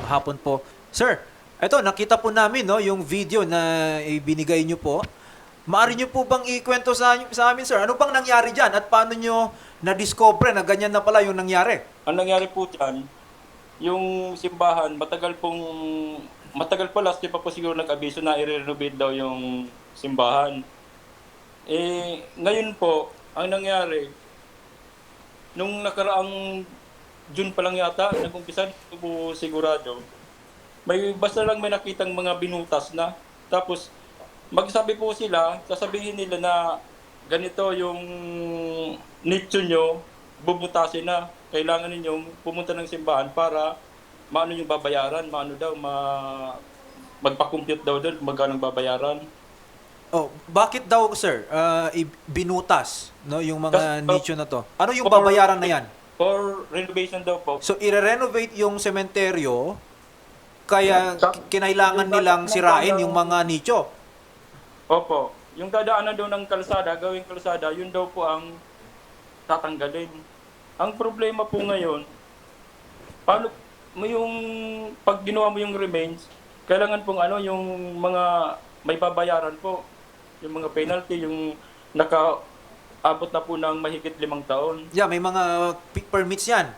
hapon po. Sir, eto nakita po namin no yung video na ibinigay niyo po. Maari niyo po bang ikwento sa, sa amin, sir? Ano bang nangyari diyan at paano niyo na-discover na ganyan na pala yung nangyari? Ang nangyari po dyan, yung simbahan, matagal pong, matagal pa last pa po siguro nag-abiso na i-renovate daw yung simbahan. Eh, ngayon po, ang nangyari, nung nakaraang June pa lang yata, nag-umpisa, hindi ko sigurado, may basta lang may nakitang mga binutas na. Tapos, magsabi po sila, sasabihin nila na ganito yung nicho nyo, bubutasin na. Kailangan ninyong pumunta ng simbahan para maano yung babayaran, maano daw, ma magpa-compute daw doon magkano babayaran. Oh, bakit daw, sir, ah, i- binutas no yung mga Kas- nicho na to? Ano yung babayaran na yan? For renovation daw po. So, i-renovate yung sementeryo, kaya Sa- kinailangan nilang sirain yung mga nicho. Opo. Yung dadaanan daw ng kalsada, gawing kalsada, yun daw po ang tatanggalin. Ang problema po ngayon, paano mo yung pag ginawa mo yung remains, kailangan pong ano yung mga may babayaran po, yung mga penalty, yung naka abot na po ng mahigit limang taon. Yeah, may mga permits yan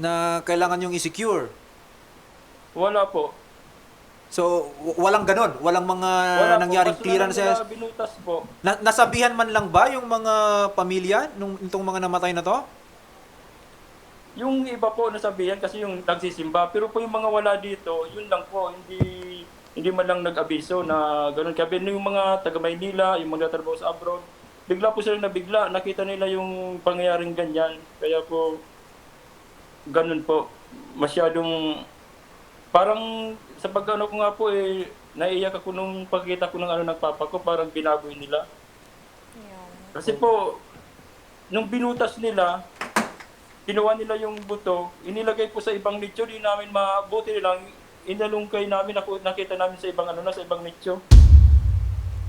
na kailangan yung i-secure. Wala po. So, w- walang ganon. Walang mga Wala nangyaring po. Clearances. nila binutas po. Na- nasabihan man lang ba yung mga pamilya nung itong mga namatay na to? Yung iba po nasabihan kasi yung nagsisimba, pero po yung mga wala dito, yun lang po, hindi hindi man lang nag-abiso na ganun. Kaya yung mga taga Maynila, yung mga trabaho sa abroad, bigla po sila nabigla, nakita nila yung pangyayaring ganyan. Kaya po, ganun po, masyadong, parang sa pag-ano ko nga po eh, naiiyak ako nung pagkita ko ng ano ng papa ko, parang binaboy nila. Kasi po, nung binutas nila, kinuha nila yung buto, inilagay po sa ibang nicho, di namin mabuti nilang inalungkay namin, nakita namin sa ibang ano na, sa ibang nicho.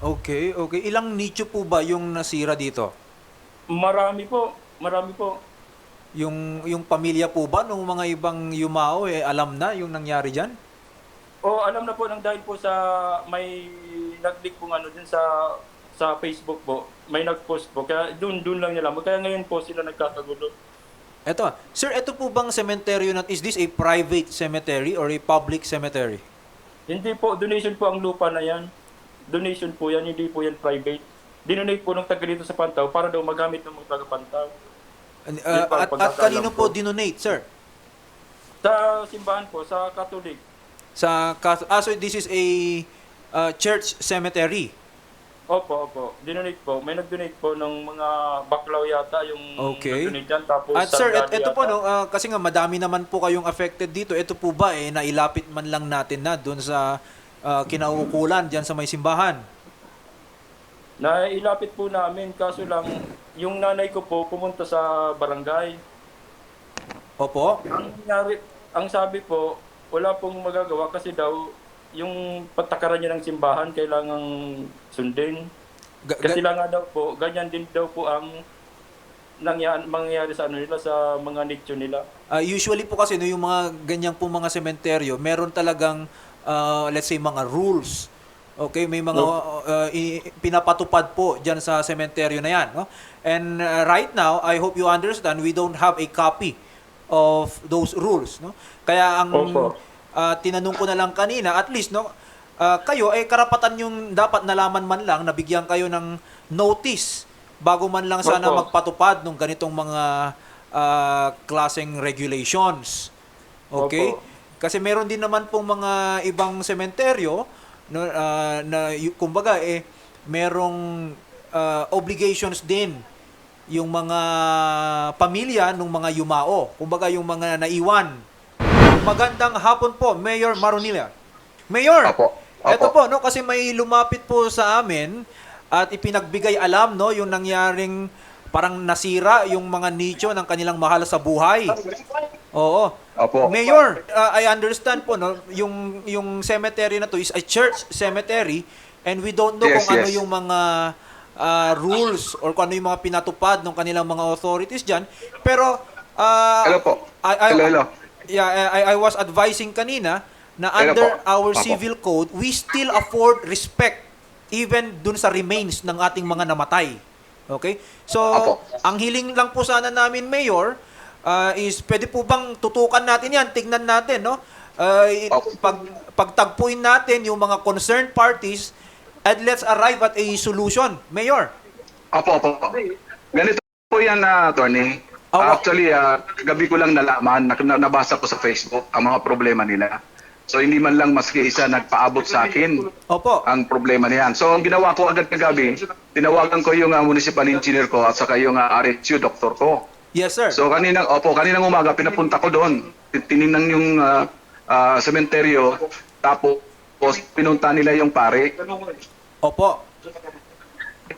Okay, okay. Ilang nicho po ba yung nasira dito? Marami po, marami po. Yung yung pamilya po ba nung mga ibang yumao eh alam na yung nangyari diyan? O alam na po nang dahil po sa may nag-leak po ano dun sa sa Facebook po, may nag-post po, kaya dun, dun lang nila. Kaya ngayon po sila nagkakagulo. Eto, sir, ito po bang cemetery na is this a private cemetery or a public cemetery? Hindi po, donation po ang lupa na yan. Donation po yan, hindi po yan private. Dinonate po ng taga dito sa Pantaw para daw magamit ng mga taga Pantaw. Uh, Yun pa ang at, at kanino ko. po dinonate, sir? Sa simbahan po, sa Catholic. Sa Cath- ah, so this is a uh, church cemetery. Opo, opo. Dinonate po. May nag-donate po ng mga baklaw yata yung Okay. nag-donate dyan. Tapos At sir, et, ito po no, ah, kasi nga madami naman po kayong affected dito. Ito po ba eh nailapit man lang natin na doon sa ah, kinauukulan diyan sa may simbahan? Nailapit po namin, kaso lang, yung nanay ko po pumunta sa barangay. Opo. Ang nangyari, ang sabi po, wala pong magagawa kasi daw, yung patakaran niya ng simbahan, kailangang sundin. Ga- Kasi lang nga daw po, ganyan din daw po ang nangyari, mangyayari sa ano nila, sa mga nicho nila. ah, usually po kasi no, yung mga ganyan po mga sementeryo, meron talagang ah, let's say mga rules. Okay, may mga i- pinapatupad po diyan sa sementeryo na 'yan, no? And ah, right now, I hope you understand, we don't have a copy of those rules, no? Kaya ang Opo. ah, tinanong ko na lang kanina, at least no, ah, kayo eh karapatan yung dapat nalaman man lang nabigyan kayo ng notice bago man lang sana Opo. magpatupad ng ganitong mga ah, klaseng regulations. Okay? Opo. Kasi meron din naman pong mga ibang sementeryo no, ah, na y- kumbaga eh merong ah, obligations din yung mga pamilya ng mga yumao. Kumbaga yung mga naiwan. Magandang hapon po, Mayor Maronilla. Mayor, Apo. Apo. eto po, no, kasi may lumapit po sa amin at ipinagbigay alam, no, yung nangyaring parang nasira yung mga nicho ng kanilang mahal sa buhay. Oo. Apo. Mayor, uh, I understand po, no, yung, yung cemetery na to is a church cemetery and we don't know Yes, kung ano yes. yung mga uh, rules or kung ano yung mga pinatupad ng kanilang mga authorities dyan. Pero, uh, Hello po. I- I- hello, hello. yeah, I, I was advising kanina na Kaya under po. our Apo. civil code, we still afford respect even dun sa remains ng ating mga namatay. Okay? So, Apo. ang hiling lang po sana namin, Mayor, uh, is pwede po bang tutukan natin yan, tignan natin, no? Uh, pag, pagtagpuin natin yung mga concerned parties and let's arrive at a solution. Mayor. Opo, opo. Ganito po yan, na attorney. Opo. Actually, ah, gabi ko lang nalaman, nabasa ko sa Facebook ang mga problema nila. So hindi man lang maski isa nagpaabot sa akin Opo. ang problema niyan. So ang ginawa ko agad kagabi, tinawagan ko yung ah, municipal engineer ko at saka yung uh, RHU doktor ko. Yes, sir. So kaninang opo, kaninang umaga pinapunta ko doon. Tiningnan yung ah, ah, sementeryo tapos pinunta nila yung pare. Opo.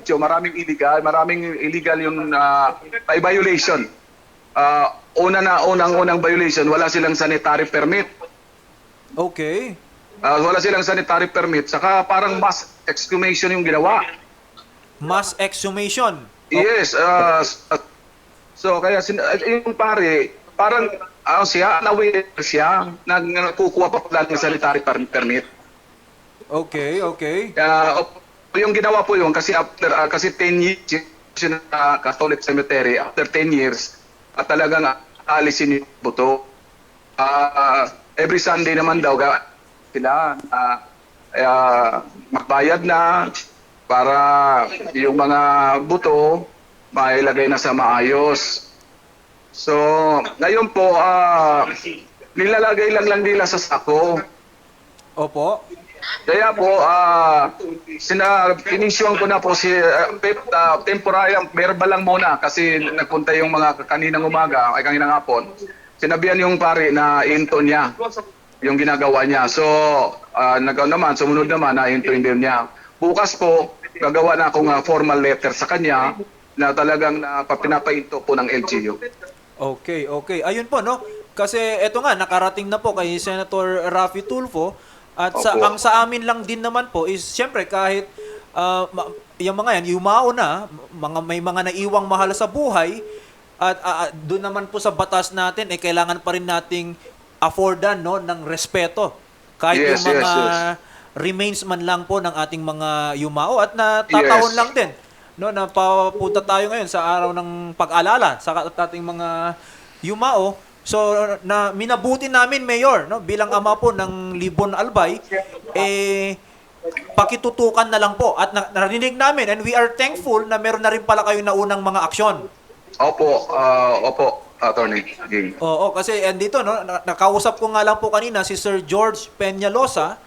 So maraming illegal, maraming illegal yung by violation. Ah, una na unang-unang violation, wala silang sanitary permit. Okay. Ah, wala silang sanitary permit, saka parang mass exhumation yung ginawa. Mass exhumation. Yes, ah, s- ah, so kaya sin- ah, yung pare, parang ah, siya, naware siya, nag nagkukuha pa pala ng sanitary per- permit. Okay, okay. Kaya op- yung ginawa po yun kasi after ah, kasi 10 years yung uh, Catholic Cemetery after 10 years at talagang alisin yung buto. Ah, every Sunday naman daw ga sila ah, ah, magbayad na para yung mga buto mailagay na sa maayos. So, ngayon po ah, nilalagay lang lang nila sa sako. Opo. Kaya po, ah sina inisyuan ko na po si uh, pep, ah, temporary, verbal lang muna kasi nagpunta yung mga kaninang umaga, ay kaninang hapon. Sinabihan yung pare na into niya yung ginagawa niya. So, uh, nagaw naman, sumunod naman na into din niya. Bukas po, gagawa na akong ah, formal letter sa kanya na talagang na pinapainto po ng LGU. Okay, okay. Ayun po, no? Kasi eto nga, nakarating na po kay Senator Raffy Tulfo. At sa, Opo. ang sa amin lang din naman po is, syempre, kahit ah, ma- yung mga yan, yumao na, mga, may mga naiwang mahal sa buhay, at ah, doon naman po sa batas natin, eh, kailangan pa rin nating affordan no, ng respeto. Kahit Yes, yung mga yes, yes. remains man lang po ng ating mga yumao. At natataon Yes. lang din no na papunta tayo ngayon sa araw ng pag-alala sa ating mga yumao so na minabuti namin mayor no bilang ama po ng Libon Albay eh pakitutukan na lang po at na- narinig namin and we are thankful na meron na rin pala kayo na unang mga aksyon. Opo, ah, opo, Attorney Ging. Oo, kasi andito no na- nakausap ko nga lang po kanina si Sir George Peñalosa.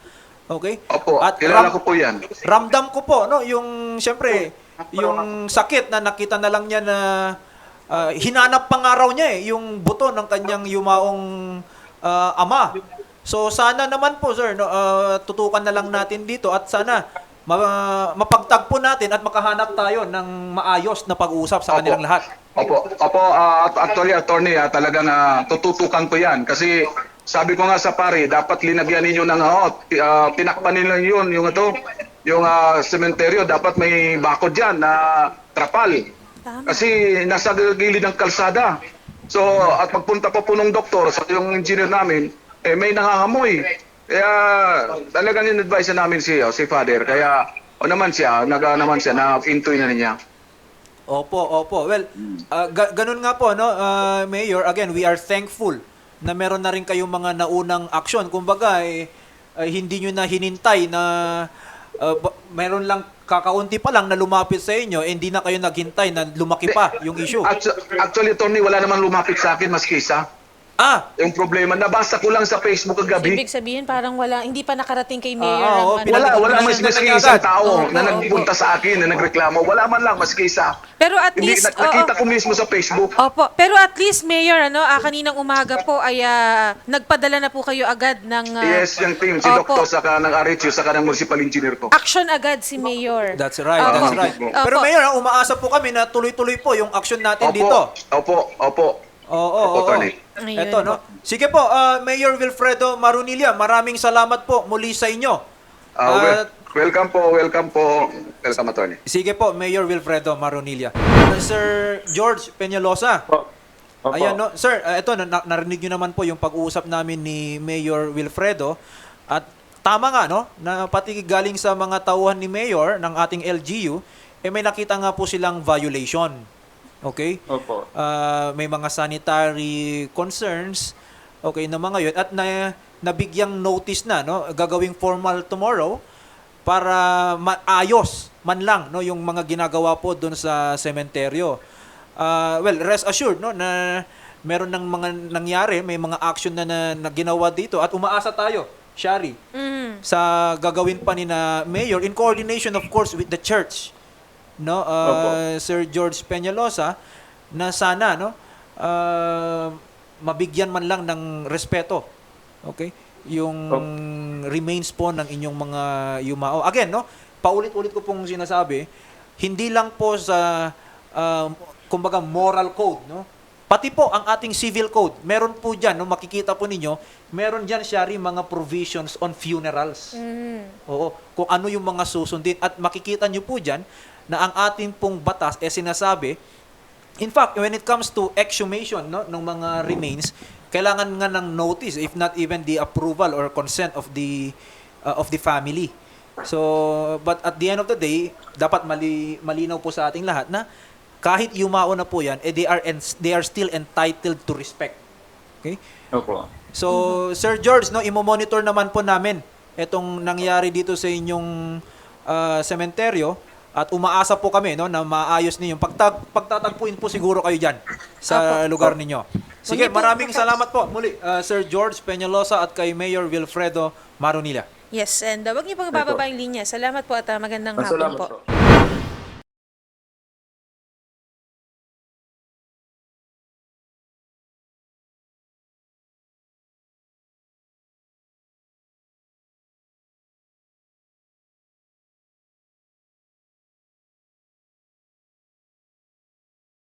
Okay? Opo, At kilala ram- ko po yan. ramdam ko po no yung syempre yung sakit na nakita na lang niya na ah, hinanap pa nga raw niya eh yung buto ng kanyang yumaong ah, ama. So sana naman po sir no ah, tutukan na lang natin dito at sana ma- mapagtagpo natin at makahanap tayo ng maayos na pag-uusap sa kanilang lahat. Opo, opo, ah, actually attorney, ah, talagang ah, tututukan ko 'yan kasi sabi ko nga sa pare, dapat linagyan ninyo ng uh, tinakpan nila yun, yung ito, yung ah, sementeryo, dapat may bakod diyan na trapal. Kasi nasa gilid ng kalsada. So, at pagpunta pa po ng doktor sa yung engineer namin, eh may nangangamoy. Kaya talagang in-advise na namin siya, si father. Kaya o naman siya, naga naman siya, na intoy na niya. Opo, opo. Well, ah, ga- ganun nga po, no, ah, Mayor. Again, we are thankful na meron na rin kayong mga naunang aksyon. Kumbaga, eh, ay hindi nyo na hinintay na ba- meron lang kakaunti pa lang na lumapit sa inyo, eh, hindi na kayo naghintay na lumaki pa yung issue. Actu- Actually, Tony, wala naman lumapit sa akin maski isa. Ah, Yung problema, nabasa ko lang sa Facebook kagabi. Ibig sabihin parang wala, hindi pa nakarating kay Ah, Mayor oo, ang ano. Wala, wala mas maski isang tao na nagpunta sa akin, na nagreklamo. Wala man lang maski isa. Pero at Hindi, least, na- nakita ko mismo sa Facebook. Opo, pero at least Mayor ano, ah, kaninang umaga po ay ah, nagpadala na po kayo agad ng ah, Yes, yung team, si Opo. Doktor, saka ng RHU, saka ng municipal engineer ko. action agad si Mayor. that's right, Opo. that's right. Opo. Pero Mayor, ah, umaasa po kami na tuloy-tuloy po yung action natin Opo, dito. opo, opo. Oo, oo, Opo, oo. Tony. Ayun Ito, no? Sige po, ah, Mayor Wilfredo Marunilla, maraming salamat po muli sa inyo. Ah, wel- At welcome po, welcome po. Welcome, attorney. Sige po, Mayor Wilfredo Marunilla. Sir George Peñalosa, Po. Opo. Ayan, no? Sir, uh, ito, na- narinig nyo naman po yung pag-uusap namin ni Mayor Wilfredo. At tama nga, no? Na pati galing sa mga tauhan ni Mayor ng ating LGU, eh may nakita nga po silang violation. Okay? Opo. Ah, may mga sanitary concerns okay na mga yun at na nabigyang notice na no gagawing formal tomorrow para maayos man lang no yung mga ginagawa po doon sa sementeryo. Ah, well, rest assured no na meron ng mga nangyari, may mga action na, na, na ginawa dito at umaasa tayo, Shari, Mhm. sa gagawin pa ni na mayor in coordination of course with the church no uh, Sir George Peñalosa na sana no uh, mabigyan man lang ng respeto okay yung remains po ng inyong mga yumao. Again no paulit-ulit ko pong sinasabi hindi lang po sa uh, kumbaga moral code no Pati po ang ating civil code, meron po diyan, no, makikita po ninyo, meron diyan siya mga provisions on funerals. Mhm. Oo, kung ano yung mga susundin. At makikita nyo po diyan na ang ating pong batas eh sinasabi in fact when it comes to exhumation no ng mga remains kailangan nga ng notice if not even the approval or consent of the uh, of the family. So but at the end of the day dapat mali, malinaw po sa ating lahat na kahit yumao na po yan eh they are en- they are still entitled to respect. Okay? Opo. So, Sir George, no, imo-monitor naman po namin itong nangyari dito sa inyong ah, sementeryo at umaasa po kami no na maayos ninyo. Pagtag pagtatagpuin po siguro kayo diyan sa lugar ninyo. Sige, po maraming salamat po muli ah, Sir George Peñalosa at kay Mayor Wilfredo Maronilla. Yes, and uh, wag niyo pong bababa yung linya. Salamat po at uh, magandang hapon Salamat po. po.